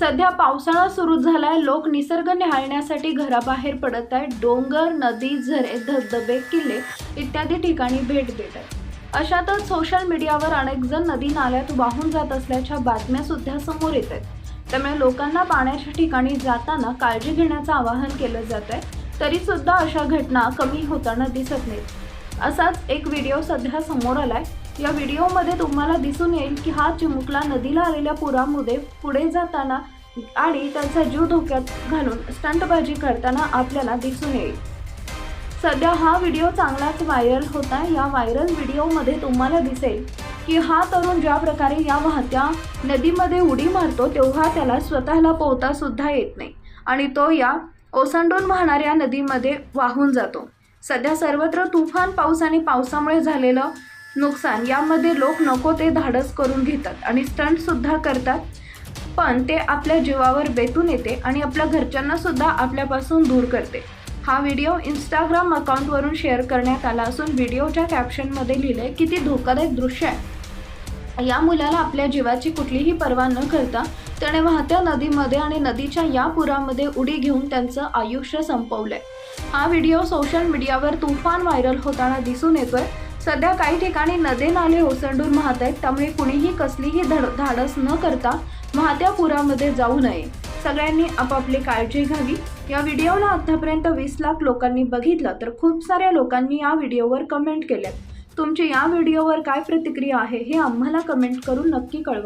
सध्या पावसाळा सुरू झालाय. लोक निसर्ग निहाळण्यासाठी घराबाहेर पडत आहेत. डोंगर नदी झरे धबधबे किल्ले इत्यादी ठिकाणी भेट देत आहेत. अशातच सोशल मीडियावर अनेक जण नदी नाल्यात वाहून जात असल्याच्या बातम्या सुद्धा समोर येत आहेत. त्यामुळे लोकांना पाण्याच्या ठिकाणी जाताना काळजी घेण्याचं आवाहन केलं जात आहे. तरी सुद्धा अशा घटना कमी होताना दिसत नाहीत. असाच एक व्हिडिओ सध्या समोर आलाय. या व्हिडिओमध्ये तुम्हाला दिसून येईल की हा चिमुकला नदीला आलेल्या पुरामध्ये पुढे जाताना आणि त्यांचा जीव धोक्यात घालून स्टंटबाजी करताना आपल्याला दिसून येईल. सध्या हा व्हिडिओ चांगलाच व्हायरल होता या व्हायरल व्हिडिओमध्ये तुम्हाला दिसेल की हा तरुण ज्या प्रकारे या वाहत्या नदीमध्ये उडी मारतो तेव्हा त्याला स्वतःला पोहता सुद्धा येत नाही आणि तो या ओसंडून वाहणाऱ्या नदीमध्ये वाहून जातो. सध्या सर्वत्र तुफान पाऊस आणि पावसामुळे झालेलं नुकसान यामध्ये लोक नको ते धाडस करून घेतात आणि स्टंटसुद्धा करतात. पण ते आपल्या जीवावर बेतून येते आणि आपल्या घरच्यांनासुद्धा आपल्यापासून दूर करते. हा व्हिडिओ इंस्टाग्राम अकाउंटवरून शेअर करण्यात आला असून व्हिडिओच्या कॅप्शनमध्ये लिहिले ती धोकादायक दृश्य आहे. या मुलाला आपल्या जीवाची कुठलीही पर्वा न करता त्याने वाहत्या नदीमध्ये आणि नदीच्या या पुरामध्ये उडी घेऊन त्यांचं आयुष्य संपवलंय. हा व्हिडिओ सोशल मीडियावर तुफान व्हायरल होताना दिसून येतोय. सध्या काही ठिकाणी नदे नाले ओसंडून वाहत आहेत त्यामुळे कुणीही कसलीही धड धाडस न करता वाहत्या पुरामध्ये जाऊ नये. सगळ्यांनी आपापली काळजी घ्यावी. या व्हिडिओला आतापर्यंत वीस लाख लोकांनी बघितलं तर खूप साऱ्या लोकांनी या व्हिडिओवर कमेंट केल्यात. तुमची या व्हिडिओवर काय प्रतिक्रिया आहे हे आम्हाला कमेंट करून नक्की कळवा.